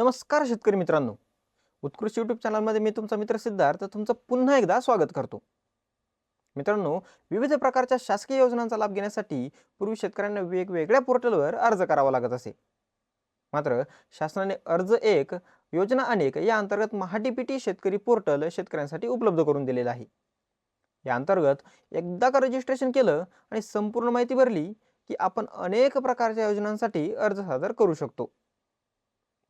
नमस्कार शेतकरी मित्रांनो. उत्कृष्ट यूट्यूब चॅनलमध्ये मी तुमचा मित्र सिद्धार्थ तुमचं पुन्हा एकदा स्वागत करतो. मित्रांनो विविध प्रकारच्या शासकीय योजनांचा लाभ घेण्यासाठी पूर्वी शेतकऱ्यांना वेगवेगळ्या पोर्टलवर अर्ज करावा लागत असे. मात्र शासनाने अर्ज एक योजना अनेक या अंतर्गत महाडीपीटी शेतकरी पोर्टल शेतकऱ्यांसाठी उपलब्ध करून दिलेलं आहे. या अंतर्गत एकदा का रजिस्ट्रेशन केलं आणि संपूर्ण माहिती भरली की आपण अनेक प्रकारच्या योजनांसाठी अर्ज सादर करू शकतो.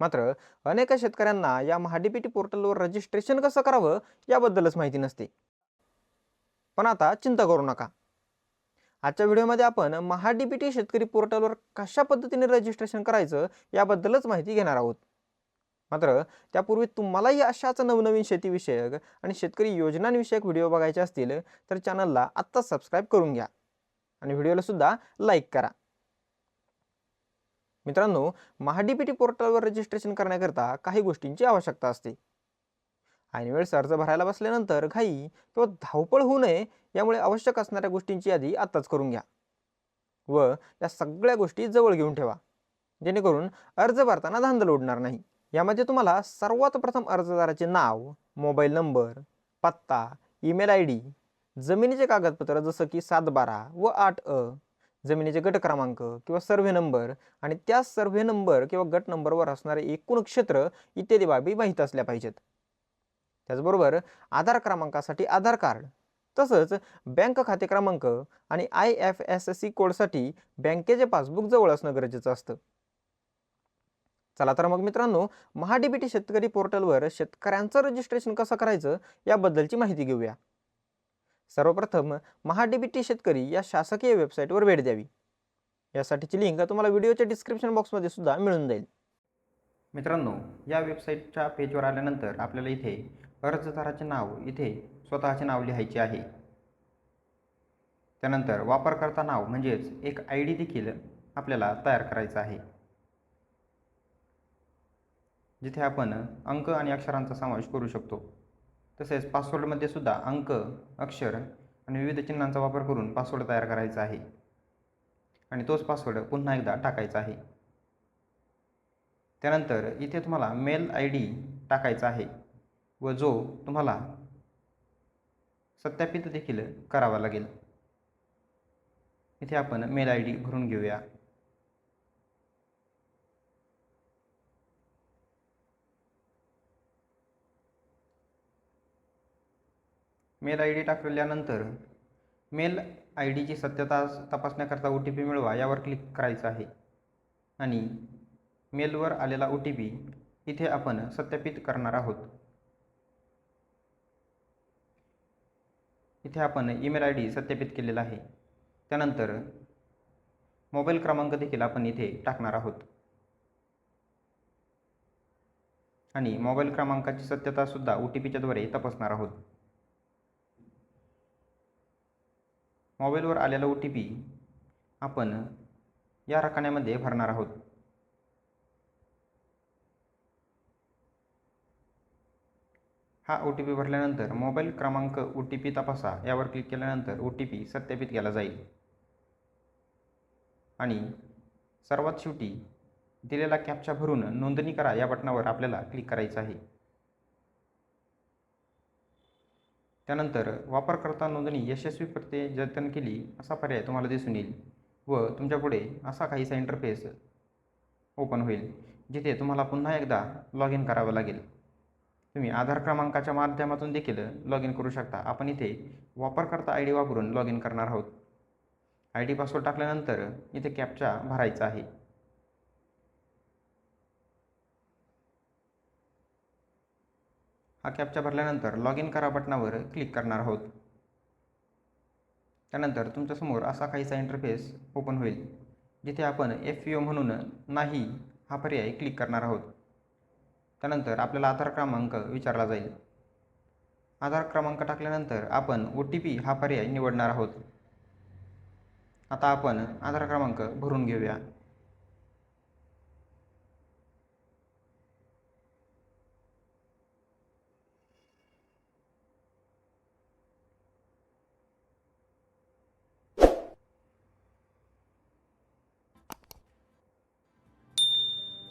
मात्र अनेक शेतकऱ्यांना या महाडीपीटी पोर्टलवर रजिस्ट्रेशन कसं करावं याबद्दलच माहिती नसते. पण आता चिंता करू नका. आजच्या व्हिडिओमध्ये आपण महाडीपीटी शेतकरी पोर्टलवर कशा पद्धतीने रजिस्ट्रेशन करायचं याबद्दलच माहिती घेणार आहोत. मात्र त्यापूर्वी तुम्हालाही अशाच नवनवीन शेतीविषयक आणि शेतकरी योजनांविषयक व्हिडिओ बघायचे असतील तर चॅनलला आत्ताच सबस्क्राईब करून घ्या. आणि व्हिडिओला सुद्धा लाईक करा. मित्रांनो महाडीपीटी पोर्टलवर रजिस्ट्रेशन करण्याकरता काही गोष्टींची आवश्यकता असते. ऐनवेळेस अर्ज भरायला बसल्यानंतर घाई किंवा धावपळ होऊ नये यामुळे आवश्यक असणाऱ्या गोष्टींची यादी आत्ताच करून घ्या. व या सगळ्या गोष्टी जवळ घेऊन ठेवा. जेणेकरून अर्ज भरताना धांदल उडणार नाही. यामध्ये तुम्हाला सर्वात प्रथम अर्जदाराचे नाव मोबाईल नंबर पत्ता ईमेल आय डी जमिनीचे कागदपत्र जसं की सात बारा व आठ अ जमिनीचे गट क्रमांक किंवा सर्व्हे नंबर आणि त्या सर्व्हे नंबर किंवा गट नंबरवर असणारे एकूण क्षेत्र इत्यादी बाबी माहीत असल्या पाहिजेत. त्याचबरोबर आधार क्रमांकासाठी आधार कार्ड तसंच बँक खाते क्रमांक आणि आय एफ एस सी कोडसाठी बँकेचे पासबुक जवळ असणं गरजेचं असतं. चला तर मग मित्रांनो महाडीबीटी शेतकरी पोर्टलवर शेतकऱ्यांचं रजिस्ट्रेशन कसं करायचं याबद्दलची माहिती घेऊया. सर्वप्रथम महाडीबीटी शेतकरी या शासकीय वेबसाईटवर भेट द्यावी. यासाठीची लिंक तुम्हाला व्हिडिओच्या डिस्क्रिप्शन बॉक्समध्ये सुद्धा मिळून जाईल. मित्रांनो या वेबसाईटच्या पेजवर आल्यानंतर आपल्याला इथे अर्जदाराचे नाव इथे स्वतःचे नाव लिहायचे आहे. त्यानंतर वापरकर्ता नाव म्हणजेच एक आय डी देखील आपल्याला तयार करायचा आहे. जिथे आपण अंक आणि अक्षरांचा समावेश करू शकतो. तसेच पासवर्डमध्ये सुद्धा अंक अक्षर आणि विविध चिन्हांचा वापर करून पासवर्ड तयार करायचा आहे. आणि तोच पासवर्ड पुन्हा एकदा टाकायचा आहे. त्यानंतर इथे तुम्हाला मेल आय डी टाकायचा आहे व जो तुम्हाला सत्यापित देखील करावा लागेल. इथे आपण मेल आय डी भरून घेऊया. मेल आय डी टाकल्यानंतर मेल आय डीची सत्यता तपासण्याकरता ओ टी पी मिळवा यावर क्लिक करायचं आहे. आणि मेलवर आलेला ओ टी पी इथे आपण सत्यापित करणार आहोत. इथे आपण ईमेल आय डी सत्यापित केलेला आहे. त्यानंतर मोबाईल क्रमांक देखील आपण इथे टाकणार आहोत. आणि मोबाईल क्रमांकाची सत्यतासुद्धा ओ टी पीच्याद्वारे तपासणार आहोत. मोबाईलवर आलेला ओ टी पी आपण या रकान्यामध्ये भरणार आहोत. हा ओ टी पी भरल्यानंतर मोबाईल क्रमांक ओ टी पी तपासा. यावर क्लिक केल्यानंतर ओ टी पी सत्यापित केला जाईल. आणि सर्वात शेवटी दिलेला कॅपचा भरून नोंदणी करा या बटणावर आपल्याला क्लिक करायचं आहे. त्यानंतर वापरकर्ता नोंदणी यशस्वीपणे जतन केली असा पर्याय तुम्हाला दिसून येईल व तुमच्यापुढे असा काहीसा इंटरफेस ओपन होईल जिथे तुम्हाला पुन्हा एकदा लॉग इन करावं लागेल. तुम्ही आधार क्रमांकाच्या माध्यमातून देखील लॉग इन करू शकता. आपण इथे वापरकर्ता आय डी वापरून लॉग इन करणार आहोत. आय डी पासवर्ड टाकल्यानंतर इथे कॅपचा भरायचा आहे. हा कॅप्चा भरल्यानंतर लॉग इन करा बटनावर क्लिक करणार आहोत. त्यानंतर तुमच्यासमोर असा काहीसा इंटरफेस ओपन होईल जिथे आपण एफ पी ओ म्हणून नाही हा पर्याय क्लिक करणार आहोत. त्यानंतर आपल्याला आधार क्रमांक विचारला जाईल. आधार क्रमांक टाकल्यानंतर आपण ओ टी पी हा पर्याय निवडणार आहोत. आता आपण आधार क्रमांक भरून घेऊया.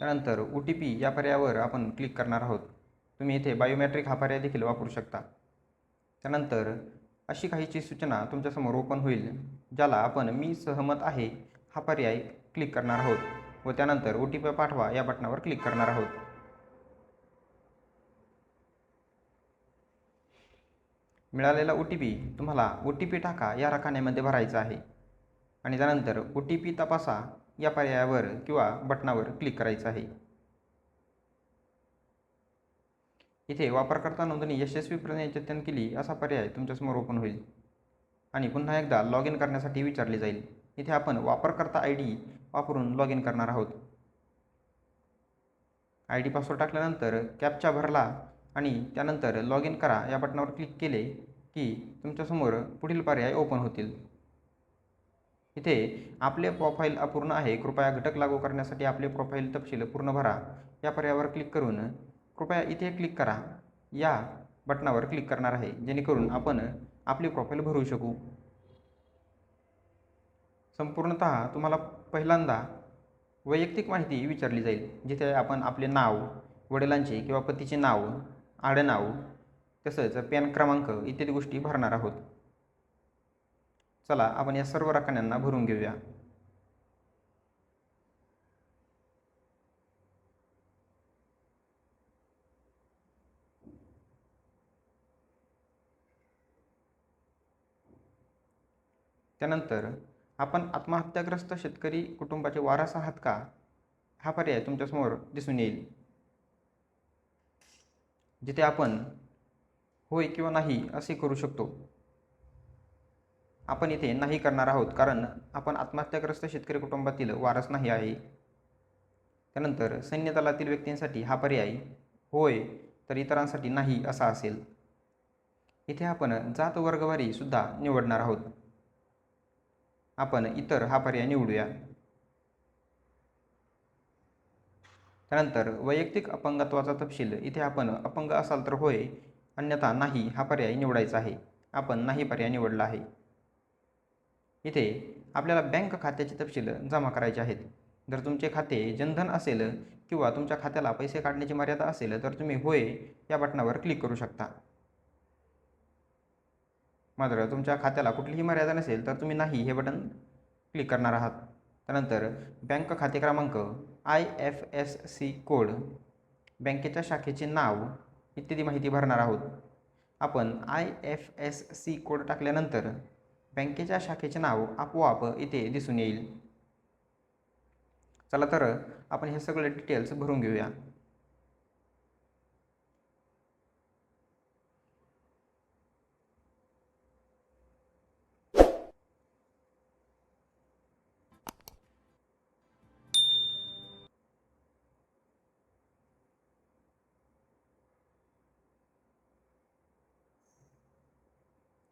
त्यानंतर ओ टी पी या पर्यायावर आपण क्लिक करणार आहोत. तुम्ही इथे बायोमॅट्रिक हा पर्याय देखील वापरू शकता. त्यानंतर अशी काहीची सूचना तुमच्यासमोर ओपन होईल ज्याला आपण मी सहमत आहे हा पर्याय क्लिक करणार आहोत व त्यानंतर ओ टी पी पाठवा या बटनावर क्लिक करणार आहोत. मिळालेला ओ टी पी तुम्हाला ओ टी पी टाका या रकान्यामध्ये भरायचा आहे. आणि त्यानंतर ओ टी पी तपासा या पर्यायावर किंवा बटनावर क्लिक करायचं आहे. इथे वापरकर्ता नोंदणी यशस्वीपणे जतन केली असा पर्याय तुमच्यासमोर ओपन होईल. आणि पुन्हा एकदा लॉग इन करण्यासाठी विचारले जाईल. इथे आपण वापरकर्ता आय डी वापरून लॉग इन करणार आहोत. आय डी पासवर्ड टाकल्यानंतर कॅपचा भरला आणि त्यानंतर लॉग इन करा या बटनावर क्लिक केले की तुमच्यासमोर पुढील पर्याय ओपन होतील. इथे आपले प्रोफाईल अपूर्ण आहे. कृपया घटक लागू करण्यासाठी आपले प्रोफाईल तपशील पूर्ण भरा. या पर्यायावर क्लिक करून कृपया इथे क्लिक करा. या बटनावर क्लिक करणार आहे. जेणेकरून आपण आपली प्रोफाईल भरू शकू. संपूर्णत तुम्हाला पहिल्यांदा वैयक्तिक माहिती विचारली जाईल. जिथे आपण आपले नाव वडिलांचे किंवा पतीचे नाव आडनाव तसंच पॅन क्रमांक इत्यादी गोष्टी भरणार आहोत. चला आपण या सर्व रकान्यांना भरून घेऊया. त्यानंतर आपण आत्महत्याग्रस्त शेतकरी कुटुंबाचे वारस आहात का? हा पर्याय तुमच्यासमोर दिसून येईल. जिथे आपण होय किंवा नाही असे करू शकतो. आपण इथे नाही करणार आहोत कारण आपण आत्महत्याग्रस्त शेतकरी कुटुंबातील वारस नाही आहे. त्यानंतर सैन्य दलातील व्यक्तींसाठी हा पर्याय होय तर इतरांसाठी नाही असा असेल. इथे आपण जात वर्गवारी सुद्धा निवडणार आहोत. आपण इतर हा पर्याय निवडूया. त्यानंतर वैयक्तिक अपंगत्वाचा तपशील. इथे आपण अपंग असाल तर होय अन्यथा नाही हा पर्याय निवडायचा आहे. आपण नाही पर्याय निवडला आहे. इथे आपल्याला बँक खात्याचे तपशील जमा करायचे आहेत. जर तुमचे खाते जनधन असेल किंवा तुमच्या खात्याला पैसे काढण्याची मर्यादा असेल तर तुम्ही होय या बटणावर क्लिक करू शकता. मात्र तुमच्या खात्याला कुठलीही मर्यादा नसेल तर तुम्ही नाही हे बटन क्लिक करणार आहात. त्यानंतर बँक खाते क्रमांक I F S C code बँकेच्या शाखेचे नाव इत्यादी माहिती भरणार आहोत. आपण I F S C code टाकल्यानंतर बँकेच्या शाखेचे नाव आपोआप इथे दिसून येईल. चला तर आपण हे सगळे डिटेल्स भरून घेऊया.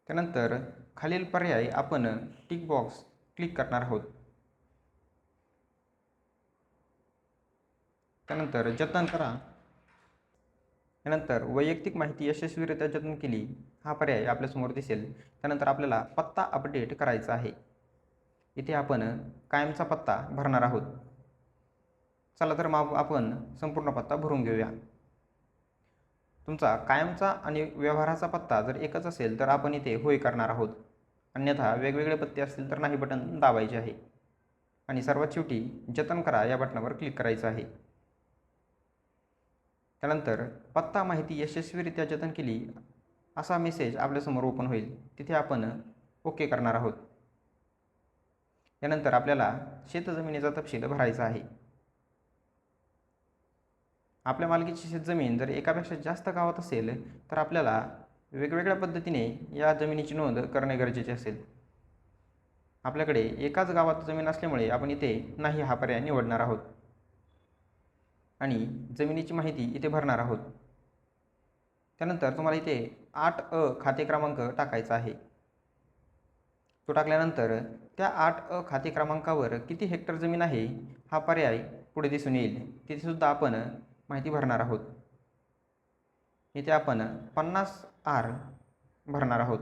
त्यानंतर खालील पर्याय आपण टिक बॉक्स क्लिक करणार आहोत. त्यानंतर जतन करा. त्यानंतर वैयक्तिक माहिती यशस्वीरित्या जतन केली हा पर्याय आपल्यासमोर दिसेल. त्यानंतर आपल्याला पत्ता अपडेट करायचा आहे. इथे आपण कायमचा पत्ता भरणार आहोत. चला तर मग आपण संपूर्ण पत्ता भरून घेऊया. तुमचा कायमचा आणि व्यवहाराचा पत्ता जर एकच असेल तर आपण इथे होय करणार आहोत. अन्यथा वेगवेगळे पत्ते असतील तर नाही बटन दाबायचे आहे. आणि सर्वात शेवटी जतन करा या बटनावर क्लिक करायचं आहे. त्यानंतर पत्ता माहिती यशस्वीरित्या जतन केली असा मेसेज आपल्यासमोर ओपन होईल. तिथे आपण ओके करणार आहोत. यानंतर आपल्याला शेतजमिनीचा तपशील भरायचा आहे. आपल्या मालकीची शेतजमीन जर एकापेक्षा जास्त गावात असेल तर आपल्याला वेगवेगळ्या पद्धतीने या जमिनीची नोंद करणे गरजेचे असेल. आपल्याकडे एकाच गावात जमीन असल्यामुळे आपण इथे नाही हा पर्याय निवडणार आहोत. आणि जमिनीची माहिती इथे भरणार आहोत. त्यानंतर तुम्हाला इथे आठ अ खाते क्रमांक टाकायचा आहे. तो टाकल्यानंतर त्या आठ अ खाते क्रमांकावर किती हेक्टर जमीन आहे हा पर्याय पुढे दिसून येईल. तिथेसुद्धा आपण माहिती भरणार आहोत. इथे आपण पन्नास आर भरणार आहोत.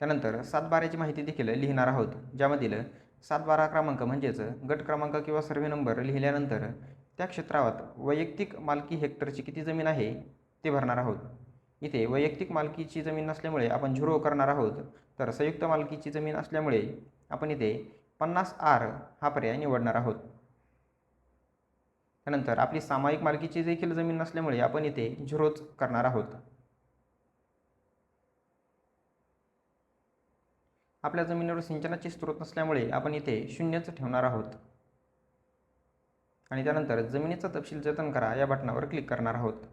त्यानंतर सातबाऱ्याची माहिती देखील लिहिणार आहोत ज्यामधील सातबारा क्रमांक म्हणजेच गट क्रमांक किंवा सर्वे नंबर लिहिल्यानंतर त्या क्षेत्रात वैयक्तिक मालकी हेक्टरची किती जमीन आहे ते भरणार आहोत. इथे वैयक्तिक मालकीची जमीन नसल्यामुळे आपण झिरो करणार आहोत तर संयुक्त मालकीची जमीन असल्यामुळे आपण इथे पन्नास आर हा पर्याय निवडणार आहोत. त्यानंतर आपली सामायिक मालकीची देखील जमीन नसल्यामुळे आपण इथे झिरोच करणार आहोत. आपल्या जमिनीवर सिंचनाचे स्रोत नसल्यामुळे आपण इथे शून्यच ठेवणार आहोत. आणि त्यानंतर जमिनीचा तपशील जतन करा या बटनावर क्लिक करणार आहोत.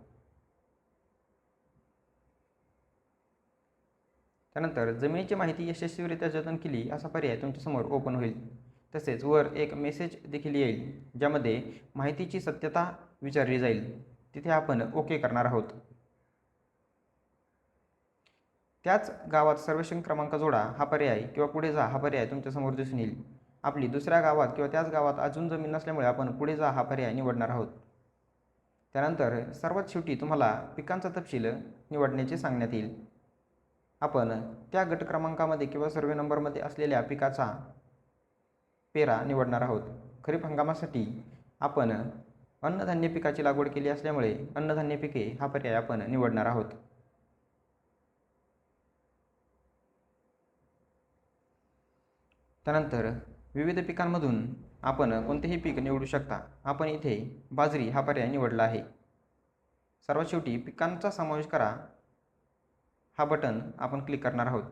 त्यानंतर जमिनीची माहिती यशस्वीरित्या जतन केली असा पर्याय तुमच्यासमोर ओपन होईल. तसेच वर एक मेसेज देखील येईल ज्यामध्ये माहितीची सत्यता विचारली जाईल. तिथे आपण ओके करणार आहोत. त्याच गावात सर्वेक्षण क्रमांक जोडा हा पर्याय किंवा पुढे जा हा पर्याय तुमच्यासमोर दिसून येईल. आपली दुसऱ्या गावात किंवा त्याच गावात अजून जमीन नसल्यामुळे आपण पुढे जा हा पर्याय निवडणार आहोत. त्यानंतर सर्वात शेवटी तुम्हाला पिकांचा तपशील निवडण्याचे सांगण्यात येईल. आपण त्या गट क्रमांकामध्ये किंवा सर्वे नंबरमध्ये असलेल्या पिकाचा पेरा निवडणार आहोत. खरीप हंगामासाठी आपण अन्नधान्य पिकाची लागवड केली असल्यामुळे अन्नधान्य पिके हा पर्याय आपण निवडणार आहोत. त्यानंतर विविध पिकांमधून आपण कोणतेही पीक निवडू शकता. आपण इथे बाजरी हा पर्याय निवडला आहे. सर्वात शेवटी पिकांचा समावेश करा. हा बटन आपण क्लिक करणार आहोत.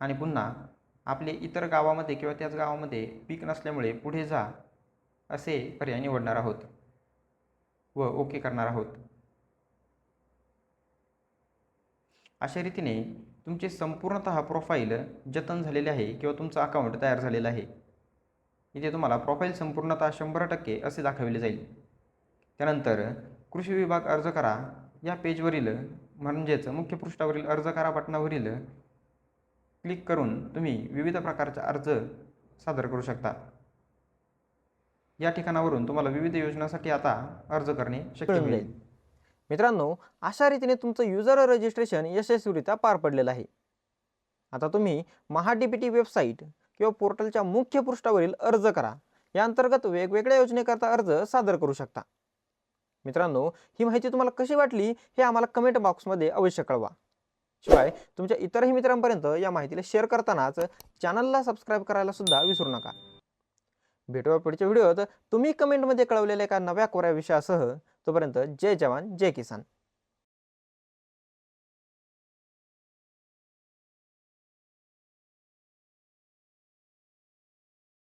आणि पुन्हा आपले इतर गावामध्ये किंवा त्याच गावामध्ये पीक नसल्यामुळे पुढे जा असे पर्याय निवडणार आहोत. व ओके करणार आहोत. अशा रीतीने तुमचे संपूर्णतः प्रोफाईल जतन झालेले आहे किंवा तुमचं अकाउंट तयार झालेलं आहे. इथे तुम्हाला प्रोफाईल संपूर्णतः शंभर टक्के असे दाखवले जाईल. त्यानंतर कृषी विभाग अर्ज करा. या पेजवरील म्हणजेच मुख्य पृष्ठावरील अर्ज करा बटणावरील क्लिक करून तुम्ही विविध प्रकारचे अर्ज सादर करू शकता. या ठिकाणावरून तुम्हाला विविध योजनांसाठी आता अर्ज करणे शक्य मिळेल मित्रांनो अशा रीतीने तुमचं युजर रजिस्ट्रेशन यशस्वीरित्या पार पडलेलं आहे. आता तुम्ही महाडीपीटी वेबसाईट किंवा पोर्टलच्या मुख्य पृष्ठावरील अर्ज करा. या अंतर्गत वेगवेगळ्या योजनेकरता अर्ज सादर करू शकता. मित्रांनो ही माहिती तुम्हाला कशी वाटली हे आम्हाला कमेंट बॉक्समध्ये अवश्य कळवा. शिवाय तुमच्या इतरही मित्रांपर्यंत या माहितीला शेअर करतानाच चॅनलला सबस्क्राईब करायला सुद्धा विसरू नका. भेटूया पुढच्या व्हिडिओत तुम्ही कमेंटमध्ये कळवलेल्या एका नव्या कोऱ्या विषयासह. तोपर्यंत जय जवान जय किसान.